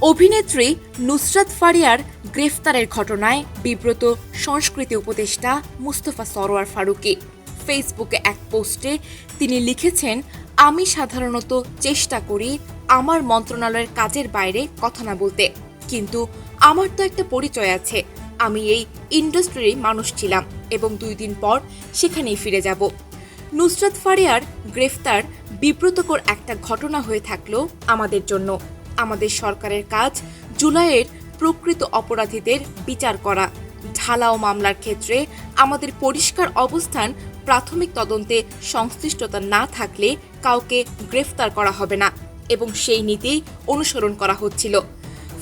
অভিনেত্রী নুসরাত ফারিয়ার গ্রেফতারের ঘটনায় বিব্রত সংস্কৃতি উপদেষ্টা মুস্তফা সরোয়ার ফারুকি। ফেসবুকে এক পোস্টে তিনি লিখেছেন, আমি সাধারণত চেষ্টা করি আমার মন্ত্রণালয়ের কাজের বাইরে কথা না বলতে। কিন্তু আমার তো একটা পরিচয় আছে। আমি এই ইন্ডাস্ট্রির মানুষ ছিলাম এবং দুই দিন পর সেখানেই ফিরে যাব। নুসরাত ফারিয়ার গ্রেফতার বিব্রতকর একটা ঘটনা হয়ে থাকল আমাদের জন্য। আমাদের সরকারের কাজ জুলাইয়ের প্রকৃত অপরাধীদের বিচার করা। ঢালাও মামলার ক্ষেত্রে আমাদের পরিষ্কার অবস্থান, প্রাথমিক তদন্তে সংশ্লিষ্টতা না থাকলে কাউকে গ্রেফতার করা হবে না এবং সেই নীতি অনুসরণ করা হচ্ছিল।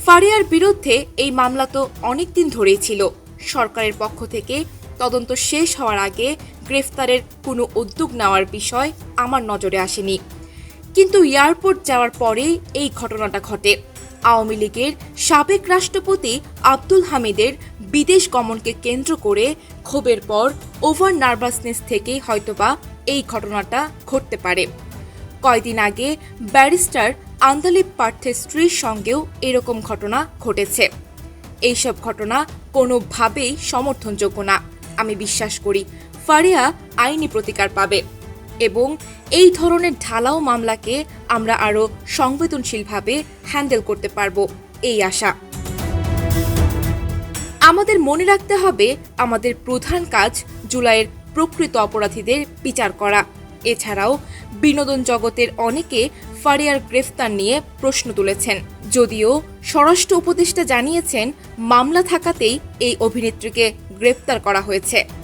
ফারিয়ার বিরুদ্ধে এই মামলা তো অনেক দিন ধরেই ছিল। সরকারের পক্ষ থেকে তদন্ত শেষ হওয়ার আগে গ্রেফতারের কোনো উদ্যোগ নেওয়ার বিষয় আমার নজরে আসেনি। কিন্তু এয়ারপোর্ট যাওয়ার পরেই এই ঘটনাটা ঘটে। আওয়ামী লীগের সাবেক রাষ্ট্রপতি আব্দুল হামিদের বিদেশ গমনকে কেন্দ্র করে ক্ষোভের পর ওভার নার্ভাসনেস থেকেই হয়তোবা এই ঘটনাটা ঘটতে পারে। কয়দিন আগে ব্যারিস্টার আন্দালিব পার্থের স্ত্রীর সঙ্গেও এরকম ঘটনা ঘটেছে। এইসব ঘটনা কোনোভাবেই সমর্থনযোগ্য না। আমি বিশ্বাস করি, ফারিয়া আইনি প্রতিকার পাবে। এবং এই ধরনের ঢালাও মামলাকে আমরা আরও সংবেদনশীলভাবে হ্যান্ডেল করতে পারব, এই আশা। আমাদের মনে রাখতে হবে, আমাদের প্রধান কাজ জুলাইয়ের প্রকৃত অপরাধীদের বিচার করা। এছাড়াও, বিনোদন জগতের অনেকে ফারিয়ার গ্রেফতার নিয়ে প্রশ্ন তুলেছেন। যদিও স্বরাষ্ট্র উপদেষ্টা জানিয়েছেন, মামলা থাকাতেই এই অভিনেত্রীকে গ্রেফতার করা হয়েছে।